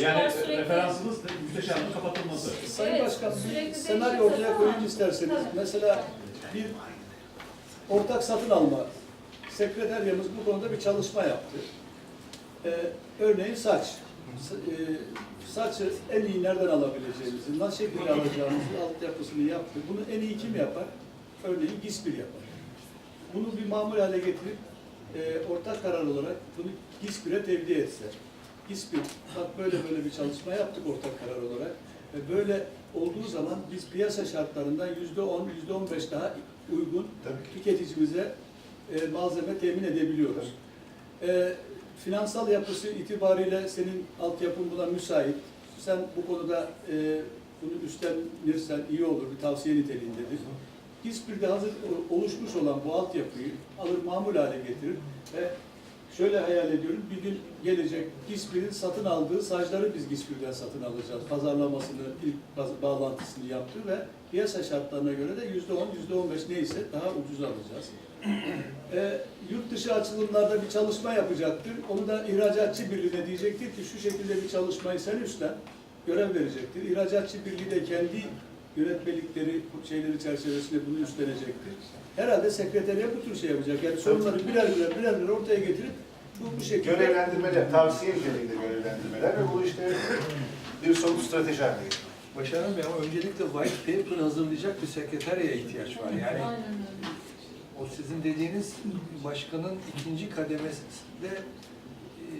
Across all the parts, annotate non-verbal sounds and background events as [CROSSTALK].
Yani sürekli- referansımız da müsteşarlığın kapatılması. Sayın Evet, Başkan bir senaryo ortaya koyayım isterseniz. Tabii. Mesela bir ortak satın alma. Sekreteryamız bu konuda bir çalışma yaptı. Ee, örneğin saç. S- e, saçı en iyi nereden alabileceğimizi, nasıl şekilde alacağımızı altyapısını yaptı. Bunu en iyi kim yapar? Örneğin GİSPİL yapar. Bunu bir mamul hale getirip e, ortak karar olarak bunu GİSPİL'e tevdi etse. GİSPİL, bak böyle böyle bir çalışma yaptık ortak karar olarak. Ve böyle olduğu zaman biz piyasa şartlarından yüzde on, yüzde on beş daha uygun tüketicimize e, malzeme temin edebiliyoruz. E, finansal yapısı itibariyle senin altyapın buna müsait. Sen bu konuda e, bunu üstlenirsen iyi olur, bir tavsiye niteliğindedir. GİSPİL'de hazır oluşmuş olan bu altyapıyı alır mamul hale getirir ve şöyle hayal ediyorum, bir gün gelecek GİSPİL'in satın aldığı sacları biz GİSPİL'den satın alacağız. Pazarlamasını, ilk bağlantısını yaptı ve piyasa şartlarına göre de yüzde on, yüzde on beş neyse daha ucuz alacağız. E, yurt dışı açılımlarda bir çalışma yapacaktır. Onu da ihracatçı birliğine diyecektir ki şu şekilde bir çalışmayı sen üstlen, görev verecektir. İhracatçı birliği de kendi yönetmelikleri, şeyleri çerçevesinde bunu üstlenecektir. Herhalde sekreteriye bu tür şey yapacak. Yani sorunları birer birer birer birer ortaya getirip bu, bu şekilde Görevlendirmeler, tavsiye niteliğinde görevlendirmeler ve bu işte bir somut strateji haline getiriyor. Başaran Bey ama öncelikle white paper hazırlayacak bir sekreteriye ihtiyaç var. Yani Aynen öyle. o sizin dediğiniz başkanın ikinci kademesinde e,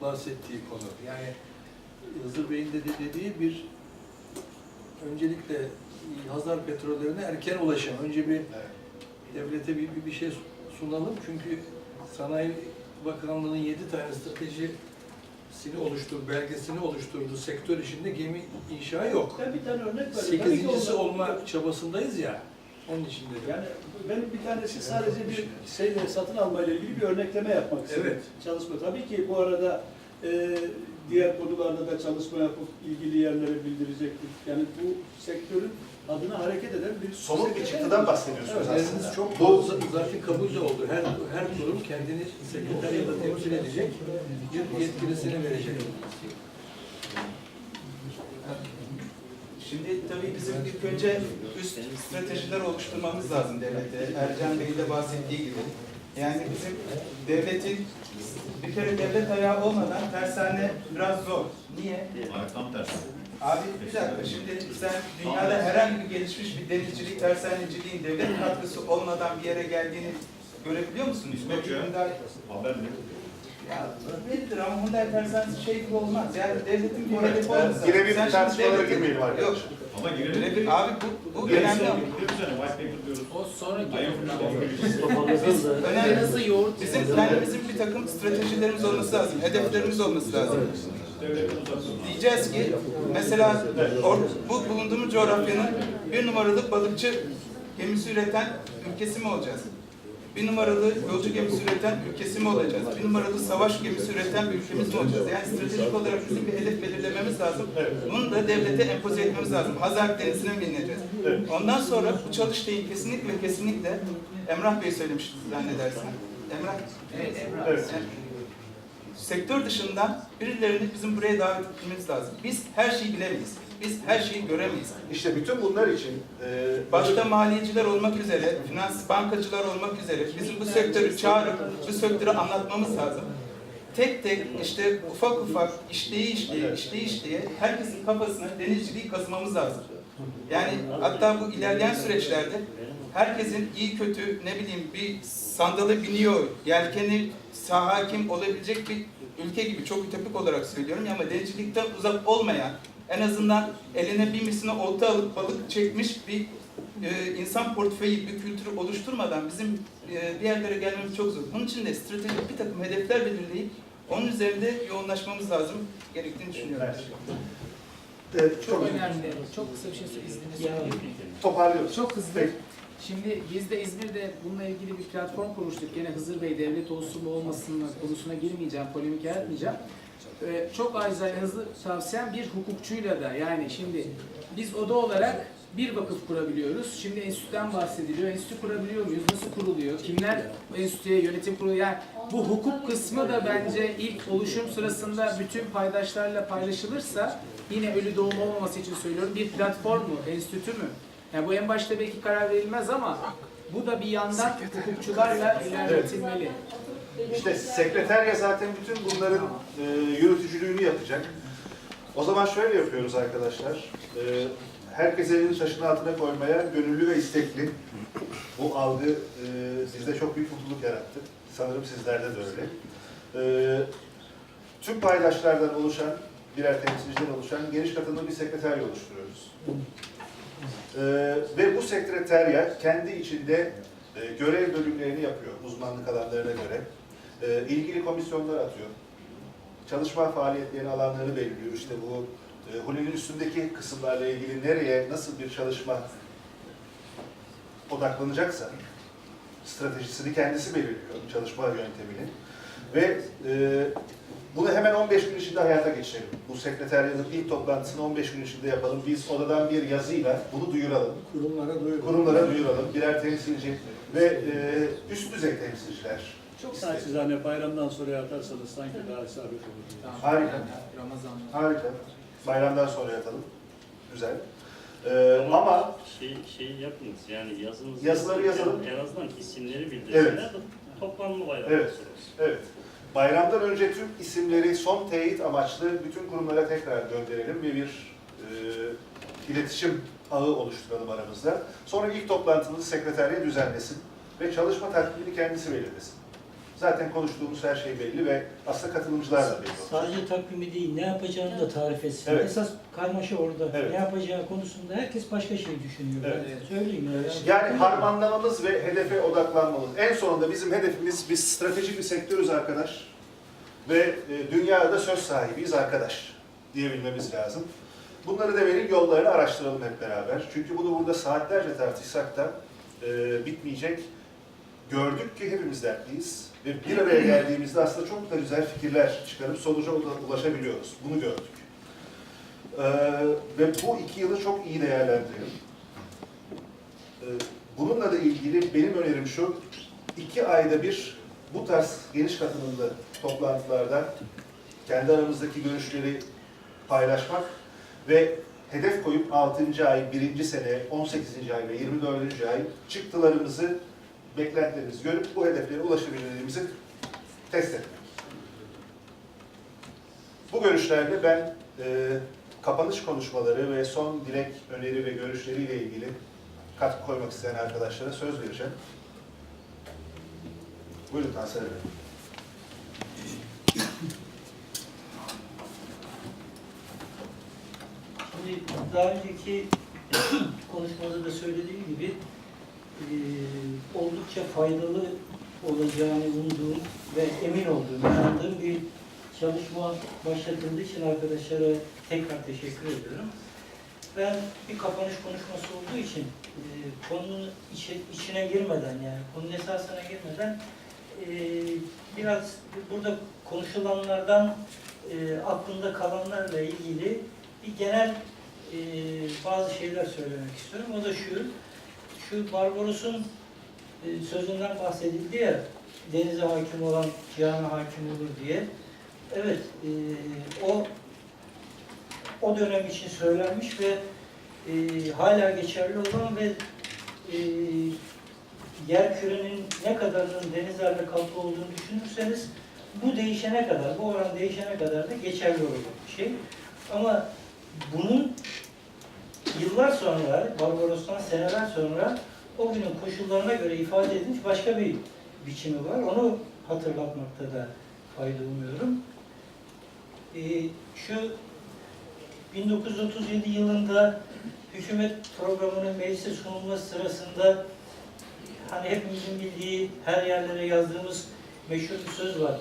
bahsettiği konu. Yani Hızır Bey'in de dediği bir öncelikle Hazar petrollerine erken ulaşım. Önce bir Evet. devlete bir, bir, bir şey sunalım. Çünkü Sanayi Bakanlığı'nın yedi tane stratejisini oluştur, belgesini oluşturduğu sektör içinde gemi inşa yok. ben bir tane örnek vereyim. Sekizincisi olma çabasındayız ya. Onun için dedim. Yani benim bir tanesi sadece bir şeyle satın alma ile ilgili bir örnekleme yapmak istedim. Evet. Çalışma. Tabii ki bu arada e, diğer konularda da çalışma yapıp ilgili yerlere bildirecektir. Yani bu sektörün adına hareket eden bir Somut bir sekreter- çıktıdan bahsediyorsunuz Evet. aslında. Çok Bu- zaten kabul de oldu. Her her kurum kendini sekreteriyada temsil edecek bir yetkilisini verecek. Şimdi tabii bizim ilk önce üst stratejiler oluşturmamız lazım devlete. Ercan Bey'in de bahsettiği gibi. Yani bizim devletin bir kere devlet ayağı olmadan tersane biraz zor. Niye? Hayır, tam tersi. Abi bir dakika şimdi sen dünyada herhangi bir gelişmiş bir denizcilik, tersaneciliğin devlet katkısı olmadan bir yere geldiğini görebiliyor musun? Ya. Hyundai, Haber ne? ya verilir ama Hyundai tersanesi şey gibi olmaz. Yani devletin bir hedefi olmasa. Yine bir tartışmalara girmeyelim arkadaşlar. Yok. Ama girelim. Abi bu, bu önemli. white paper diyoruz. O sonraki. Önemli. Nasıl yoğurt Bizim kendimizin bir takım stratejilerimiz olması lazım, hedeflerimiz olması lazım. Diyeceğiz ki mesela or, bu bulunduğumuz coğrafyanın bir numaralı balıkçı gemisi üreten ülkesi mi olacağız? Bir numaralı yolcu gemisi üreten ülkesi mi olacağız? Bir numaralı savaş gemisi üreten bir ülkemiz mi olacağız? Yani stratejik olarak bizim bir hedef belirlememiz lazım. Bunu da devlete empoze etmemiz lazım. Hazar Denizi'ne mi ineceğiz? Ondan sonra bu çalıştayı kesinlikle kesinlikle Emrah Bey söylemişti zannedersin. Emrah, Evet, Emrah. Evet. sektör dışından birilerini bizim buraya davet etmemiz lazım. Biz her şeyi bilemeyiz. Biz her şeyi göremeyiz. İşte bütün bunlar için e, Başta maliyeciler olmak üzere, finans bankacılar olmak üzere bizim bu sektörü çağırıp bu sektörü anlatmamız lazım. Tek tek işte ufak ufak işleyi işleye, işleyi işleye herkesin kafasına denizciliği kazımamız lazım. Yani hatta bu ilerleyen süreçlerde herkesin iyi kötü ne bileyim bir sandala biniyor, yelkeni sağ hakim olabilecek bir ülke gibi çok ütopik olarak söylüyorum ya ama denizcilikten uzak olmayan en azından eline bir misine olta alıp balık çekmiş bir e, insan portföyü, bir kültürü oluşturmadan bizim e, bir yerlere gelmemiz çok zor. Bunun için de stratejik bir takım hedefler belirleyip onun üzerinde yoğunlaşmamız lazım gerektiğini düşünüyorum. e, Çok çok önemli. Çok kısa bir şey izniniz söyleyeyim mi? toparlıyoruz. Çok hızlı. Şimdi biz de İzmir'de bununla ilgili bir platform kurmuştuk. Gene Hızır Bey devlet olsun mu olmasın mı konusuna girmeyeceğim, polemik yaratmayacağım. Ee, çok acizane hızlı tavsiyem bir hukukçuyla da yani şimdi biz oda olarak bir vakıf kurabiliyoruz. Şimdi enstitüden bahsediliyor. Enstitü kurabiliyor muyuz? Nasıl kuruluyor? Kimler enstitüye yönetim kurulu? Yani bu hukuk kısmı da bence ilk oluşum sırasında bütün paydaşlarla paylaşılırsa yine ölü doğum olmaması için söylüyorum. Bir platform mu? Enstitü mü? Yani bu en başta belki karar verilmez ama bu da bir yandan hukukçularla ilerletilmeli. İşte sekreterya zaten bütün bunların e, yürütücülüğünü yapacak. O zaman şöyle yapıyoruz arkadaşlar. E, herkes elini taşın altına koymaya gönüllü ve istekli. Bu algı e, sizde çok büyük mutluluk yarattı. Sanırım sizlerde de öyle. E, tüm paydaşlardan oluşan, birer temsilciden oluşan geniş katılımlı bir sekreterya oluşturuyoruz. E, ve bu sekreterya kendi içinde e, görev bölümlerini yapıyor uzmanlık alanlarına göre. E, ilgili komisyonlar atıyor. Çalışma faaliyetlerinin alanlarını belirliyor. İşte bu e, Huli'nin üstündeki kısımlarla ilgili nereye, nasıl bir çalışma odaklanacaksa stratejisini kendisi belirliyor, çalışma yöntemini. Ve e, bunu hemen 15 gün içinde hayata geçirelim. Bu sekreteryanın ilk toplantısını 15 gün içinde yapalım. Biz odadan bir yazıyla bunu duyuralım. Kurumlara duyurun. Kurumlara duyuralım. Birer temsilci ve e, üst düzey temsilciler. Çok naçizane bayramdan sonra atarsanız sanki daha isabet olur. Tamam. Harika. Ramazan'da. Harika. Bayramdan sonra yatalım. Güzel. Ee, ama şey şey yapınız yani yazınız. Yazıları yazalım. En azından isimleri bildirsinler. Evet. de Toplanma bayramı Evet. evet. Bayramdan önce tüm isimleri son teyit amaçlı bütün kurumlara tekrar gönderelim ve bir e, iletişim ağı oluşturalım aramızda. Sonra ilk toplantımızı sekreterliğe düzenlesin ve çalışma takvimini kendisi belirlesin. Zaten konuştuğumuz her şey belli ve aslında katılımcılar da belli olacak. Sadece takvimi değil, ne yapacağını da tarif etsin. Evet. Esas karmaşa orada. Evet. Ne yapacağı konusunda herkes başka şey düşünüyor. Evet. Ben söyleyeyim ya. Yani harmanlamamız ve hedefe odaklanmamız. En sonunda bizim hedefimiz biz stratejik bir sektörüz arkadaş ve e, dünyada söz sahibiyiz arkadaş diyebilmemiz lazım. Bunları demenin yollarını araştıralım hep beraber. Çünkü bunu burada saatlerce tartışsak da e, bitmeyecek. Gördük ki hepimiz dertliyiz ve bir araya geldiğimizde aslında çok da güzel fikirler çıkarıp sonuca ula- ulaşabiliyoruz. Bunu gördük. E, ve bu iki yılı çok iyi değerlendirelim. Ee, Bununla da ilgili benim önerim şu, iki ayda bir bu tarz geniş katılımlı toplantılarda kendi aramızdaki görüşleri paylaşmak ve hedef koyup 6. ay, 1. sene, 18. ay ve 24. ay çıktılarımızı, beklentilerimizi görüp bu hedeflere ulaşabildiğimizi test etmek. Bu görüşlerle ben e, kapanış konuşmaları ve son dilek, öneri ve görüşleriyle ilgili katkı koymak isteyen arkadaşlara söz vereceğim. Buyurun Tansel Bey. Şimdi daha önceki konuşmada da söylediğim gibi e, oldukça faydalı olacağını umduğum ve emin olduğum, inandığım bir çalışma başlatıldığı için arkadaşlara tekrar teşekkür ediyorum. Ben bir kapanış konuşması olduğu için e, konunun içi- içine girmeden yani konunun esasına girmeden e, biraz burada konuşulanlardan e, aklımda kalanlarla ilgili bir genel e, bazı şeyler söylemek istiyorum. O da şu, şu Barbaros'un e, sözünden bahsedildi ya, denize hakim olan cihana hakim olur diye. Evet, e, o o dönem için söylenmiş ve e, hala geçerli olan ve yer kürenin ne kadarının denizlerle kaplı olduğunu düşünürseniz bu değişene kadar, bu oran değişene kadar da geçerli olacak bir şey. Ama bunun yıllar sonra, Barbaros'tan seneler sonra o günün koşullarına göre ifade edilmiş başka bir biçimi var. Onu hatırlatmakta da fayda umuyorum. Ee, şu 1937 yılında hükümet programının meclise sunulması sırasında hani hepimizin bildiği her yerlere yazdığımız meşhur bir söz var.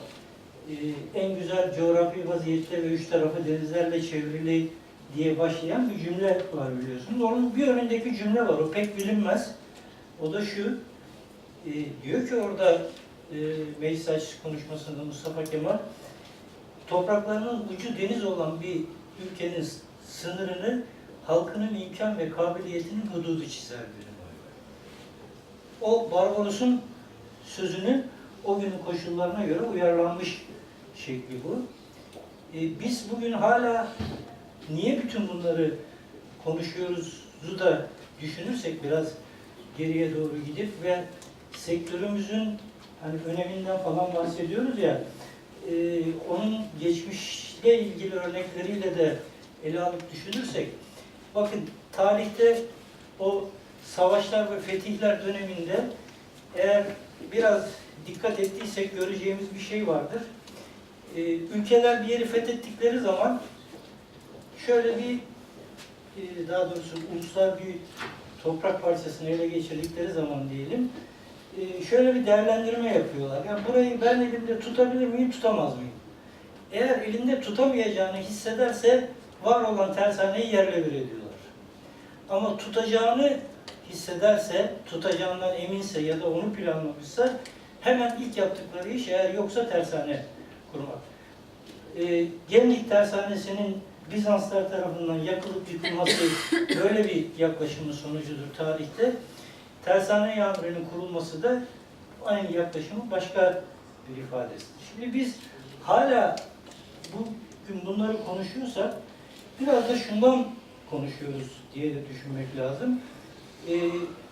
Ee, en güzel coğrafi vaziyette ve üç tarafı denizlerle çevrili diye başlayan bir cümle var biliyorsunuz. Onun bir önündeki cümle var, o pek bilinmez. O da şu, e, diyor ki orada e, meclis açısı konuşmasında Mustafa Kemal, topraklarının ucu deniz olan bir ülkenin sınırını halkının imkan ve kabiliyetinin hududu çizeldir. O Barbaros'un sözünün o günün koşullarına göre uyarlanmış şekli bu. E, biz bugün hala niye bütün bunları konuşuyoruzu da düşünürsek biraz geriye doğru gidip ve sektörümüzün hani öneminden falan bahsediyoruz ya e, onun geçmişle ilgili örnekleriyle de ele alıp düşünürsek bakın tarihte o savaşlar ve fetihler döneminde eğer biraz dikkat ettiysek göreceğimiz bir şey vardır. Ee, ülkeler bir yeri fethettikleri zaman şöyle bir e, daha doğrusu uluslar bir toprak parçasını ele geçirdikleri zaman diyelim e, şöyle bir değerlendirme yapıyorlar. Yani burayı ben elimde tutabilir miyim, tutamaz mıyım? Eğer elinde tutamayacağını hissederse var olan tersaneyi yerle bir ediyorlar. Ama tutacağını hissederse, tutacağından eminse ya da onu planlamışsa hemen ilk yaptıkları iş eğer yoksa tersane kurmak. Ee, Gemlik Tersanesi'nin Bizanslar tarafından yakılıp yıkılması [COUGHS] böyle bir yaklaşımın sonucudur tarihte. Tersane yağmurunun kurulması da aynı yaklaşımın başka bir ifadesidir. Şimdi biz hala bugün bunları konuşuyorsak biraz da şundan konuşuyoruz diye de düşünmek lazım. Ee,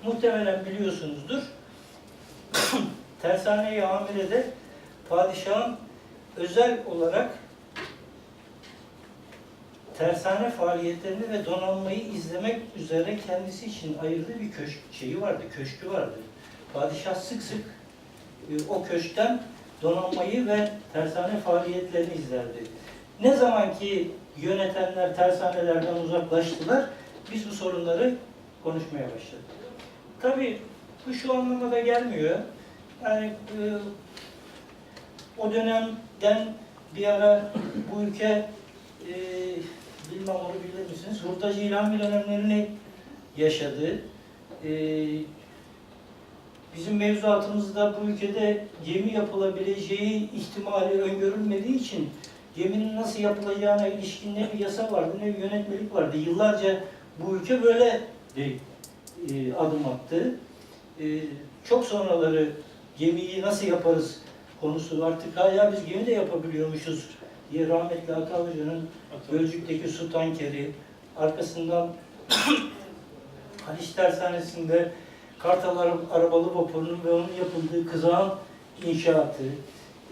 muhtemelen biliyorsunuzdur. [COUGHS] Tersane-i Amire'de padişahın özel olarak tersane faaliyetlerini ve donanmayı izlemek üzere kendisi için ayırdığı bir köşk şeyi vardı, köşkü vardı. Padişah sık sık e, o köşkten donanmayı ve tersane faaliyetlerini izlerdi. Ne zaman ki yönetenler tersanelerden uzaklaştılar, biz bu sorunları konuşmaya başladık. Tabii bu şu anlamda da gelmiyor. Yani e, o dönemden bir ara bu ülke e, bilmem onu bilir misiniz? Hurdacı ilan dönemlerini yaşadı. E, bizim mevzuatımızda bu ülkede gemi yapılabileceği ihtimali öngörülmediği için geminin nasıl yapılacağına ilişkin ne bir yasa vardı ne bir yönetmelik vardı. Yıllarca bu ülke böyle de, e, adım attı. E, çok sonraları gemiyi nasıl yaparız konusu artık hala biz gemi de yapabiliyormuşuz rahmetli Ata Hoca'nın Gölcük'teki su tankeri, arkasından [CLEARS THROAT] Haliç Tersanesi'nde Kartal Ara- Arabalı Vapuru'nun ve onun yapıldığı kızağın inşaatı,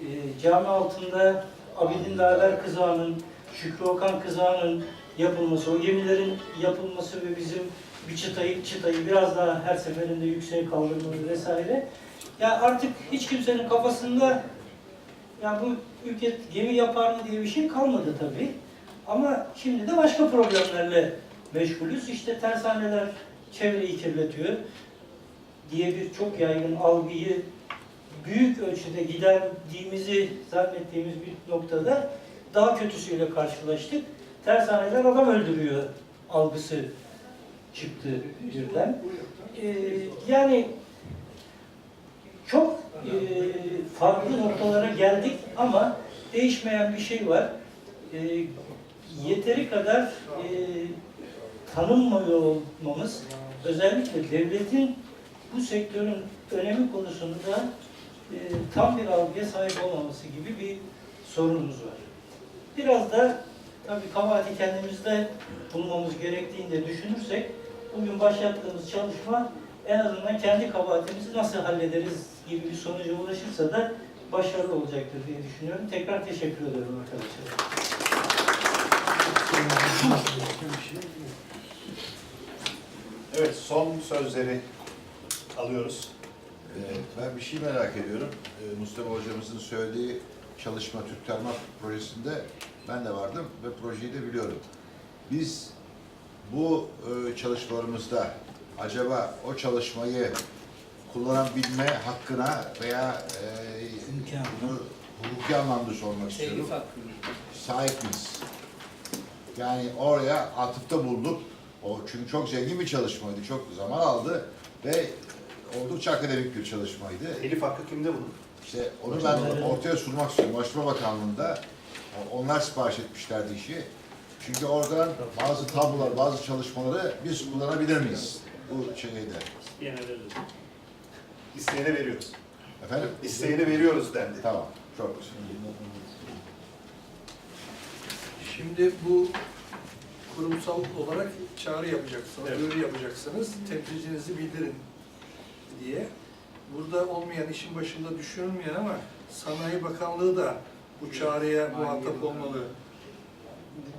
e, cami altında Abidin Dağlar Kızağı'nın, Şükrü Okan Kızağı'nın yapılması, o gemilerin yapılması ve bizim bir çıtayı, çıtayı biraz daha her seferinde yükseğe kaldırmamız vesaire. Ya artık hiç kimsenin kafasında ya bu ülke gemi yapar mı diye bir şey kalmadı tabii. Ama şimdi de başka problemlerle meşgulüz. İşte tersaneler çevreyi kirletiyor diye bir çok yaygın algıyı büyük ölçüde giderdiğimizi zannettiğimiz bir noktada daha kötüsüyle karşılaştık. Tersaneler adam öldürüyor algısı çıktı birden. Ee, yani çok e, farklı noktalara geldik ama değişmeyen bir şey var. E, yeteri kadar e, tanınmıyor olmamız, özellikle devletin bu sektörün önemi konusunda e, tam bir algıya sahip olmaması gibi bir sorunumuz var. Biraz da tabii kabahati kendimizde bulmamız gerektiğini de düşünürsek bugün başlattığımız çalışma en azından kendi kabahatimizi nasıl hallederiz gibi bir sonuca ulaşırsa da başarılı olacaktır diye düşünüyorum. Tekrar teşekkür ederim arkadaşlar. Evet, son sözleri alıyoruz. Ee, Ben bir şey merak ediyorum. Ee, Mustafa hocamızın söylediği çalışma Türk Termal Projesi'nde ben de vardım ve projeyi de biliyorum. Biz bu e, çalışmalarımızda acaba o çalışmayı kullanabilme hakkına veya e, bunu hukuki anlamda sormak istiyorum. Telif hakkı. Sahip miyiz? Yani oraya atıfta bulunduk. O çünkü çok zengin bir çalışmaydı, çok zaman aldı ve oldukça akademik bir çalışmaydı. Elif hakkı kimde bunun? İşte onu ben ortaya sunmak istiyorum. Ulaştırma Bakanlığı'nda onlar sipariş etmişlerdi işi. Çünkü oradan bazı tablolar, bazı çalışmaları biz kullanabilir miyiz bu şeyde? Veririz. İsteyene veriyoruz. Efendim? İsteyene veriyoruz dendi. Tamam, çok. Şimdi bu kurumsal olarak çağrı yapacaksınız, Evet. duyuru yapacaksınız, temsilcinizi bildirin diye. Burada olmayan, işin başında düşünülmeyen ama Sanayi Bakanlığı da bu çağrıya muhatap olmalı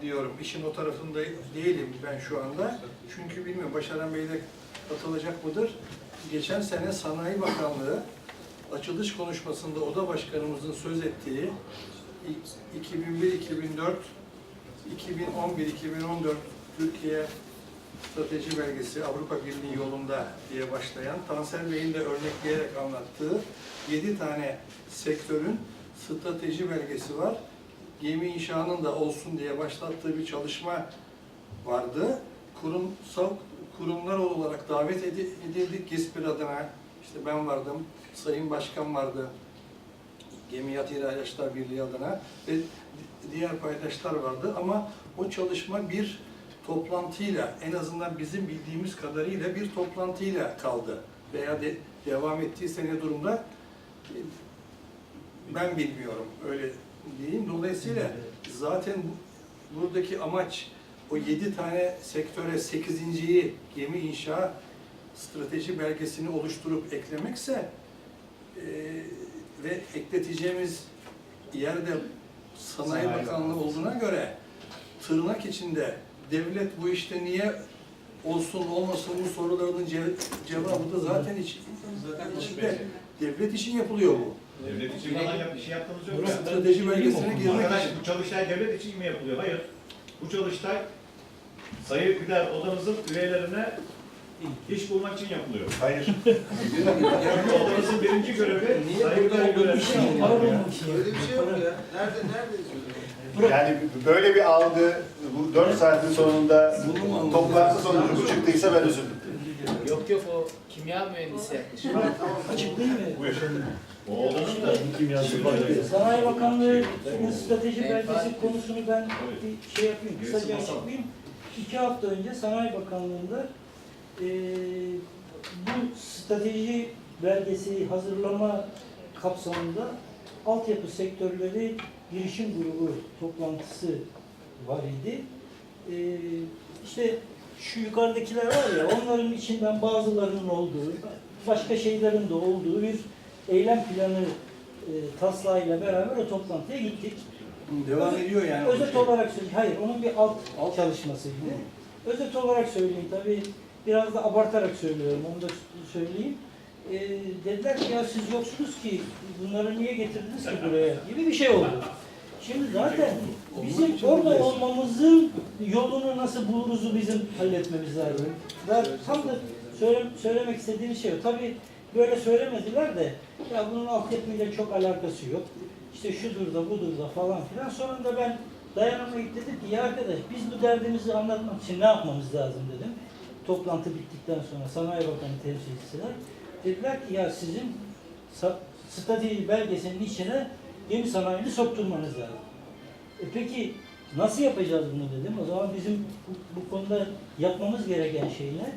diyorum. İşin o tarafında değilim ben şu anda. Çünkü bilmiyorum Başaran Bey de katılacak mıdır? Geçen sene Sanayi Bakanlığı açılış konuşmasında Oda Başkanımızın söz ettiği 2001-2004 2011-2014 Türkiye Strateji Belgesi Avrupa Birliği yolunda diye başlayan Tansel Bey'in de örnekleyerek anlattığı 7 tane sektörün strateji belgesi var. Gemi inşanın da olsun diye başlattığı bir çalışma vardı. Kurumsal kurumlar olarak davet edi- edildik. GİSPİR adına. İşte ben vardım, Sayın Başkan vardı, Gemi Yat İhracatçılar Birliği adına ve diğer paydaşlar vardı. Ama o çalışma bir toplantıyla en azından bizim bildiğimiz kadarıyla bir toplantıyla kaldı. Veya de, devam ettiyse ne durumda? Ben bilmiyorum. Öyle diyeyim. Dolayısıyla zaten bu- buradaki amaç o yedi tane sektöre sekizinciyi gemi inşa strateji belgesini oluşturup eklemekse e, ve ekleteceğimiz yerde Sanayi Bakanlığı olduğuna göre tırnak içinde devlet bu işte niye olsun olmasın bu sorularının ce- cevabı da zaten iç, içinde devlet için yapılıyor bu. Devlet için falan yap, bir şey yaptığımız yok. Burası strateji belgesine girmek için. bu çalıştay devlet için mi yapılıyor? Hayır. Bu çalıştay sayı gider odamızın üyelerine iş bulmak için yapılıyor. Hayır. [LAUGHS] Odamızın birinci görevi Niye sayı burada gider olduğunu üyelerine. Para bulmak için. Öyle bir şey yok ya. Nerede, nerede yazıyor? Yani böyle bir algı bu 4 saatin sonunda toplantı sonucu bu çıktıysa ben üzüldüm. Yok yok o kimya mühendisi yaklaşık. Açık değil mi? O odanın da Sanayi Bakanlığı'nın strateji belgesi konusunu ben bir şey yapayım, kısaca açıklayayım. İki hafta önce Sanayi Bakanlığı'nda eee bu strateji belgesi hazırlama kapsamında altyapı sektörleri girişim grubu toplantısı var idi. Eee işte şu yukarıdakiler var ya, onların içinden bazılarının olduğu, başka şeylerin de olduğu bir eylem planı e, taslağıyla beraber o toplantıya gittik. Devam ediyor yani. Özet şey. olarak söyleyeyim, hayır onun bir alt, çalışmasıydı. Özet olarak söyleyeyim tabii biraz da abartarak söylüyorum onu da söyleyeyim. E, dediler ki ya siz yoksunuz ki bunları niye getirdiniz ki buraya gibi bir şey oldu. Şimdi zaten bizim orada olmamızın yolunu nasıl buluruzu bizim halletmemiz lazım. Daha tam da söyle, söylemek istediğim şey o. Tabii böyle söylemediler de ya bunun altyapıyla çok alakası yok. İşte şudur da budur da falan filan. Sonunda ben dayanamayıp dedim ki ya arkadaş biz bu derdimizi anlatmak için ne yapmamız lazım dedim. Toplantı bittikten sonra Sanayi Bakanı temsilcisiler dediler ki ya sizin strateji belgesinin içine gemi sanayini sokturmanız lazım. E peki nasıl yapacağız bunu dedim. O zaman bizim bu, bu konuda yapmamız gereken şey ne?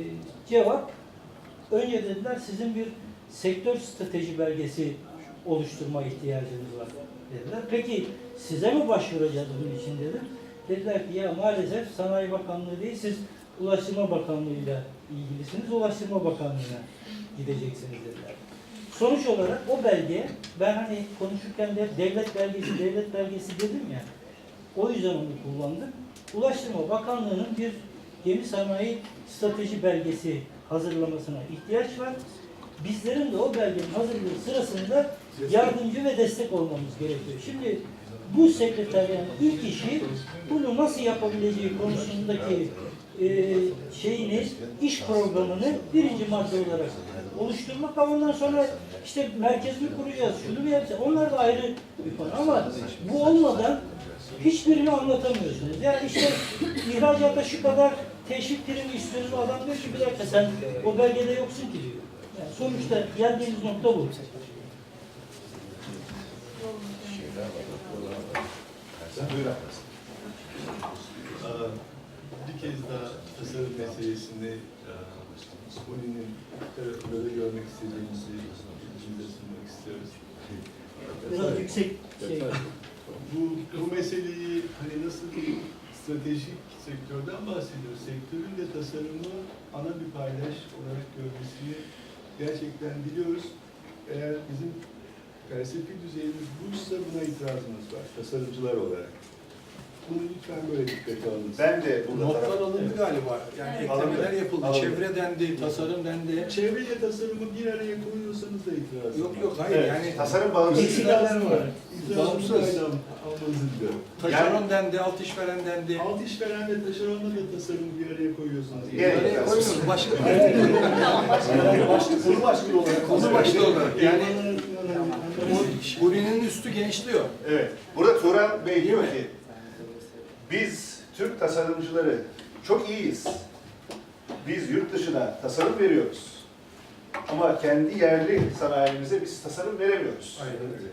E, cevap önce dediler sizin bir sektör strateji belgesi oluşturma ihtiyacınız var dediler. Peki size mi başvuracağız bunun için dedim. Dediler ki ya maalesef Sanayi Bakanlığı değil siz Ulaştırma Bakanlığı'yla ilgilisiniz. Ulaştırma Bakanlığı'na gideceksiniz dediler. Sonuç olarak o belge, ben hani konuşurken de devlet belgesi, devlet belgesi dedim ya, o yüzden onu kullandım. Ulaştırma Bakanlığı'nın bir gemi sanayi strateji belgesi hazırlamasına ihtiyaç var. Bizlerin de o belgenin hazırlığı sırasında yardımcı ve destek olmamız gerekiyor. Şimdi bu sekreterlerin ilk işi bunu nasıl yapabileceği konusundaki e, şeyini, iş programını birinci madde olarak oluşturmak ama ondan sonra işte merkez mi kuracağız, şunu mu yapacağız, onlar da ayrı bir konu ama bu olmadan hiçbirini anlatamıyorsunuz. Yani işte ihracata şu kadar teşvik primi istiyoruz, adam diyor ki bir dakika sen o belgede yoksun ki diyor. Yani sonuçta geldiğimiz nokta bu. Buyur. kez daha tasarım meselesini Uni'nin tarafında da görmek istediğimizi içinde sunmak istiyoruz. Biraz yüksek şey. Bu, bu meseleyi hani nasıl bir stratejik sektörden bahsediyoruz. Sektörün de tasarımı ana bir paydaş olarak görmesini gerçekten biliyoruz. Eğer bizim felsefi düzeyimiz buysa buna itirazımız var tasarımcılar olarak. Bunu lütfen böyle dikkate alın. Ben de burada Notlar taraf... alındı galiba. Yani Alındı. eklemeler yapıldı. Alındı. Çevre dendi, tasarım dendi. Çevreyle tasarımı bir araya koyuyorsanız da itiraz Yok yok hayır Evet, yani tasarım bağımsız. Alan var. Da almanızı diliyorum. taşeron dendi, alt işveren dendi. Alt işveren ve taşeronla da tasarımı bir araya koyuyorsunuz. Bir araya Nereye koymuyoruz? Başka Başlı, konu başlığı olarak. konu başta olarak. Yani bu Uri'nin üstü genişliyor. Evet. Burada Turan Bey diyor ki biz Türk tasarımcıları çok iyiyiz. Biz yurt dışına tasarım veriyoruz. Ama kendi yerli sanayimize biz tasarım veremiyoruz. Aynen öyle.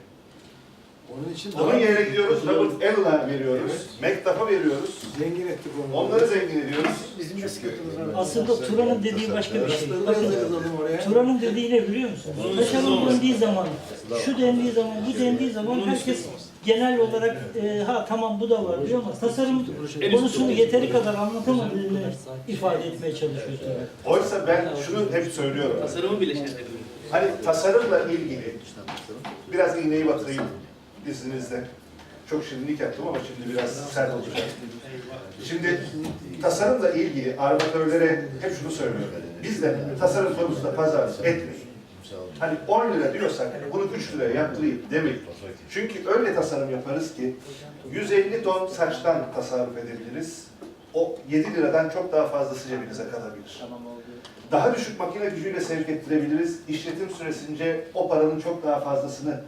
Onun için Onun daha yerine gidiyoruz, Robert Allen'a veriyoruz, McDuff'a veriyoruz. zengin ettik onu. Onları zengin ediyoruz. Bizim de sıkıntımız var. Aslında Turan'ın dediği başka bir şey. Bakın, yazarız adım oraya. Turan'ın dediği ne biliyor musun? Taşeron dendiği zaman, şu dendiği zaman, bu dendiği zaman herkes genel olarak e, ha tamam bu da var diyor ama tasarım konusunu yeteri kadar anlatamadığını ifade etmeye çalışıyor Turan. Oysa ben şunu hep söylüyorum. Tasarımı bileşenleri. Hani tasarımla ilgili biraz iğneyi batırayım izninizle. Çok şirinlik yaptım ama şimdi biraz sert olacak. Şimdi tasarımla ilgili armatörlere hep şunu söylüyorum. Biz de tasarım konusunda pazarlık etmeyin. Hani 10 lira diyorsak bunu 3 liraya yaptırayım demeyin. Çünkü öyle tasarım yaparız ki 150 ton saçtan tasarruf edebiliriz. O 7 liradan çok daha fazlası cebinize kalabilir. Daha düşük makine gücüyle sevk ettirebiliriz. İşletim süresince o paranın çok daha fazlasını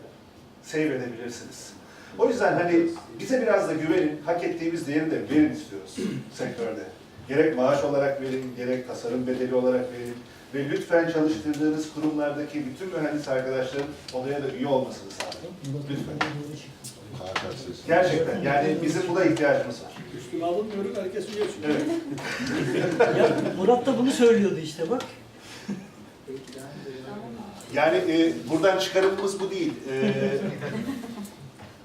save edebilirsiniz. O yüzden hani bize biraz da güvenin, hak ettiğimiz değeri de verin istiyoruz [CLEARS THROAT] sektörde. Gerek maaş olarak verin, gerek tasarım bedeli olarak verin. Ve lütfen çalıştırdığınız kurumlardaki bütün mühendis arkadaşların olaya da üye olmasını sağlayın. Lütfen. Gerçekten yani bizim buna ihtiyacımız var. Üstüne alınmıyoruz, herkes üye çünkü. Evet. [LAUGHS] Ya Murat da bunu söylüyordu işte bak. Yani e, buradan çıkarımımız bu değil. E,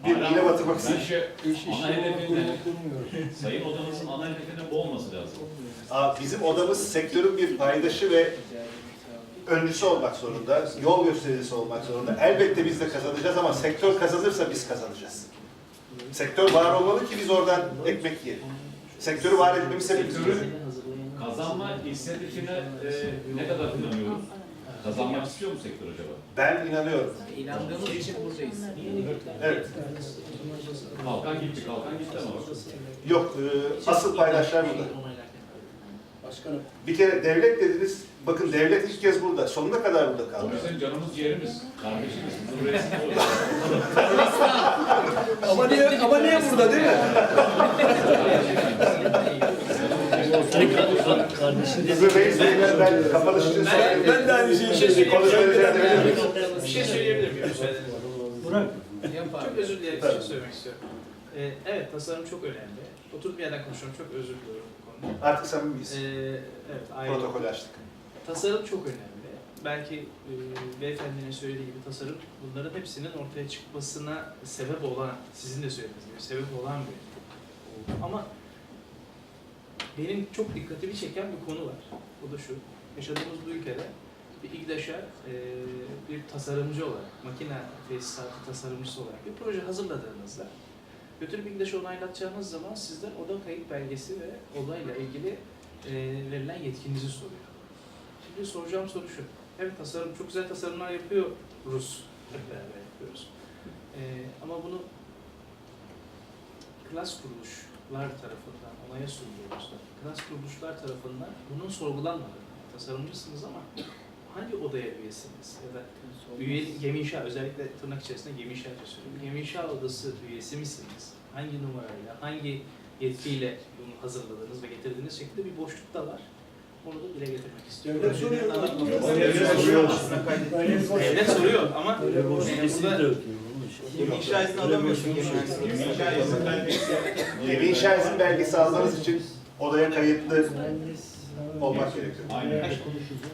bir iğne batırmak istedim. İş işlemi kurulu kurmuyoruz. Sayın odamızın ana hedefinin bu olması lazım. Aa, Bizim odamız sektörün bir paydaşı ve öncüsü olmak zorunda, yol göstericisi olmak zorunda. Elbette biz de kazanacağız ama sektör kazanırsa biz kazanacağız. Sektör var olmalı ki biz oradan ekmek yiyelim. Sektörü var etmemiz sebebimiz. Kazanma inisiyatifine e, ne kadar inanıyoruz? Kazanmak istiyor mu sektör acaba? Ben inanıyorum. İnandığımız için buradayız. Evet. Kalkan gitti, kalkan gitti ama. Yok, e, asıl paydaşlar burada. Başkanım, Bir kere devlet dediniz, bakın devlet ilk kez burada, sonuna kadar burada kaldı. O bizim canımız ciğerimiz, kardeşimiz, bizim resmi. Ama niye, ama niye burada değil mi? [LAUGHS] Kardeşim Kızı Reis Bey'le ben kapanış için söyleyeyim. ben de aynı şeyi devam edelim. Bir şey söyleyebilir miyim müsaadenizle? Burak. Çok özür dileyerek bir şey söylemek istiyorum. Ee, evet, tasarım çok önemli. Oturup bir yerden konuşuyorum, çok özür diliyorum bu konuda. Artık samimiyiz. Ee, evet, ayrı. Protokolü açtık. Tasarım çok önemli. Belki e, beyefendinin söylediği gibi tasarım bunların hepsinin ortaya çıkmasına sebep olan, sizin de söylediğiniz gibi sebep olan bir. Ama benim çok dikkatimi çeken bir konu var. O da şu. Yaşadığımız bu ülkede bir İGDAŞ'a e, bir tasarımcı olarak, makine tesisatı tasarımcısı olarak bir proje hazırladığınızda götürüp İGDAŞ'a onaylatacağınız zaman sizden oda kayıt belgesi ve odayla ilgili e, verilen yetkinizi soruyor. Şimdi soracağım soru şu. Evet tasarım, çok güzel tasarımlar yapıyoruz. Hep beraber yapıyoruz. E, ama bunu klas kuruluşlar tarafından onaya sunduğumuzda, klas kuruluşlar tarafından bunun sorgulanmadığını, tasarımcısınız ama hangi odaya üyesiniz ya da üye, gemi inşa, özellikle tırnak içerisinde gemi inşa söylüyorum. Gemi inşa odası üyesi misiniz? Hangi numarayla, hangi yetkiyle bunu hazırladığınız ve getirdiğiniz şekilde bir boşluk da var. Onu da dile getirmek istiyorum. Devlet soruyor. Devlet soruyor. Devlet soruyor ama Öyle boş yani kesin burada de yok. Gemi inşa izni alamıyorsun. Gemi inşa izni belgesi. İnşa izin almanız için odaya kayıtlı olmak gerekiyor. Aynen.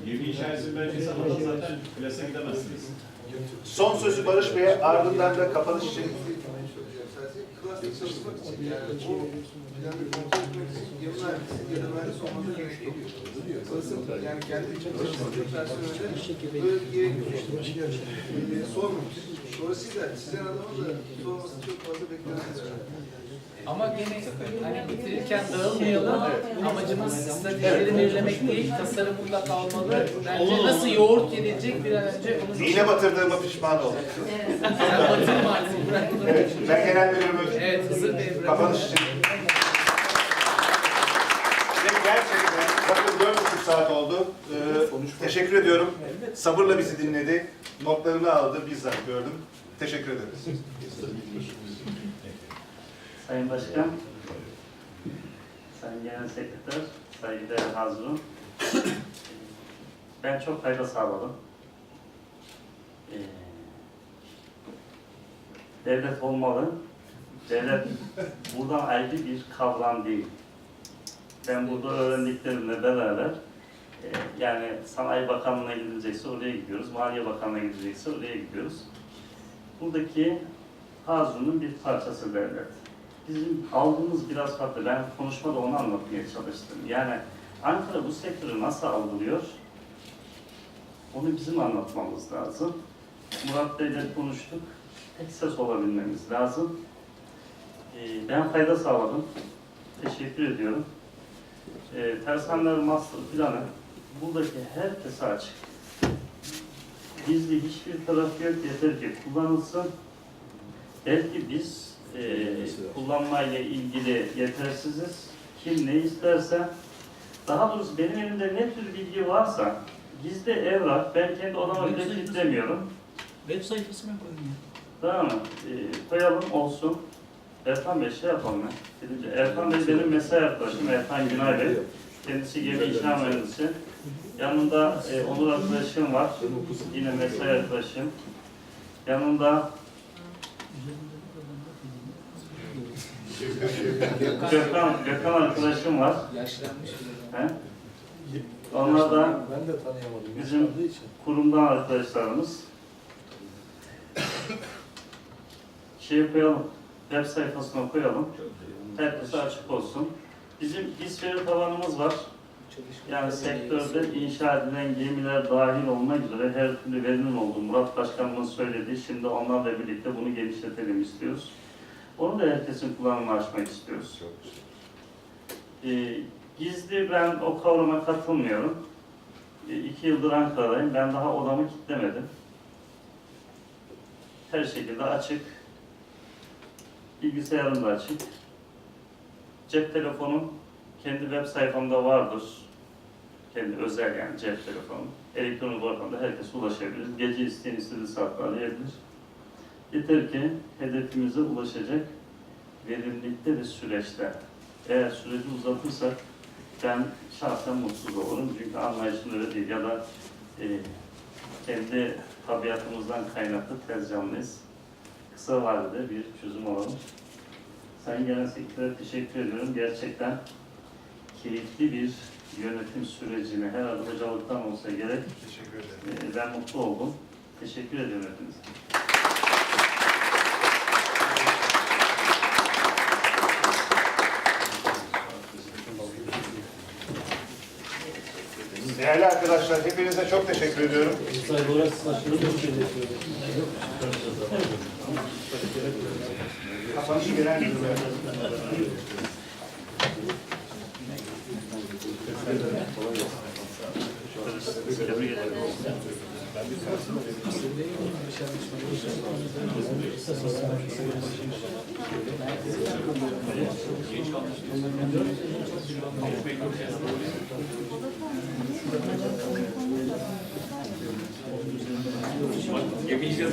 20 içerisinde belgesi almadan zaten klasa gidemezsiniz. Son sözü Barış Bey'e ardından da kapanış için Klasik çalışmak için yani bu planı kontrol etmek için ya mühendis ya da mühendis olması gerekiyor. Klasik yani kendi çalışmadığı personelde böyle bir sormamış. Dolayısıyla sizin adamın da sorması çok fazla var. Ama gene hani bitirirken dağılmayalım. Amacımız stratejileri belirlemek değil, tasarım mutlaka olmalı. Bence nasıl yoğurt yenilecek bir an önce onu... iğne batırdığıma pişman oldum. Sen batırma artık bırak bunu. Evet, ben genel müdürümü Evet, Hızır Bey kapanış için Ve gerçekten bakın dört buçuk saat oldu. Ee, teşekkür ediyorum. Sabırla bizi dinledi. Notlarını aldı. Bizzat gördüm. Teşekkür ederiz. Sayın Başkan, Sayın Genel Sekreter, saygıdeğer Hazırun. Ben çok fayda sağladım. Ee, devlet olmalı. Devlet buradan ayrı bir kavram değil. Ben burada öğrendiklerimle beraber yani Sanayi Bakanlığı'na gidilecekse oraya gidiyoruz, Maliye Bakanlığı'na gidilecekse oraya gidiyoruz. Buradaki Hazun'un bir parçası devlet bizim algımız biraz farklı. Ben konuşmada onu anlatmaya çalıştım. Yani Ankara bu sektörü nasıl algılıyor? Onu bizim anlatmamız lazım. Murat Bey'le konuştuk. Tek ses olabilmemiz lazım. Ee, ben fayda sağladım. Teşekkür ediyorum. Ee, tersaneler master planı buradaki herkese açık. Gizli hiçbir taraf yok. Yeter ki kullanılsın. Belki biz e, kullanmayla ilgili yetersiziz. Kim ne isterse, daha doğrusu benim elimde ne tür bilgi varsa, gizli evrak, ben kendi odama bile kilitlemiyorum. Web sayfasına koyun ya. Tamam mı? E, koyalım olsun. Ertan Bey şey yapalım ya. Ertan Bey benim mesai arkadaşım, Ertan Günay Bey. Kendisi gemi inşa mühendisi. Yanında e, Onur arkadaşım var. Yine mesai arkadaşım. Yanında Gökhan, Gökhan arkadaşım var. Yaşlanmış. He? Onlar da Ben de tanıyamadım. Bizim- kurumdan arkadaşlarımız. Şey koyalım, web sayfasına koyalım. Herkese açık olsun. Bizim biz veri tabanımız var. Yani sektörde inşa edilen gemiler dahil olmak üzere her türlü verinin olduğu Murat Başkanımız söyledi. Şimdi onlarla birlikte bunu genişletelim istiyoruz. Onu da herkesin kullanımına açmak istiyoruz. Ee, gizli ben o kavrama katılmıyorum. E, iki yıldır Ankara'dayım. Ben daha odamı kilitlemedim. Her şekilde açık. Bilgisayarım da açık. Cep telefonum kendi web sayfamda vardır. Kendi özel yani cep telefonum. Elektronik ortamda herkes ulaşabilir. Gece isteyen istediği saatte arayabilir. Yeter ki hedefimize ulaşacak verimlilikte ve süreçte. Eğer süreci uzatırsak ben şahsen mutsuz olurum. Çünkü anlayışım öyle değil. Ya da e, kendi tabiatımızdan kaynaklı tez canlıyız. Kısa vadede bir çözüm alalım. Sayın Genel Sekreter teşekkür ediyorum. Gerçekten keyifli bir yönetim sürecini herhalde hocalıktan olsa gerek Teşekkür ederim. e, ben mutlu oldum. Teşekkür ediyorum hepinize. Değerli arkadaşlar, hepinize çok teşekkür ediyorum. Kapanış genel müdürü. Tebrik ederim.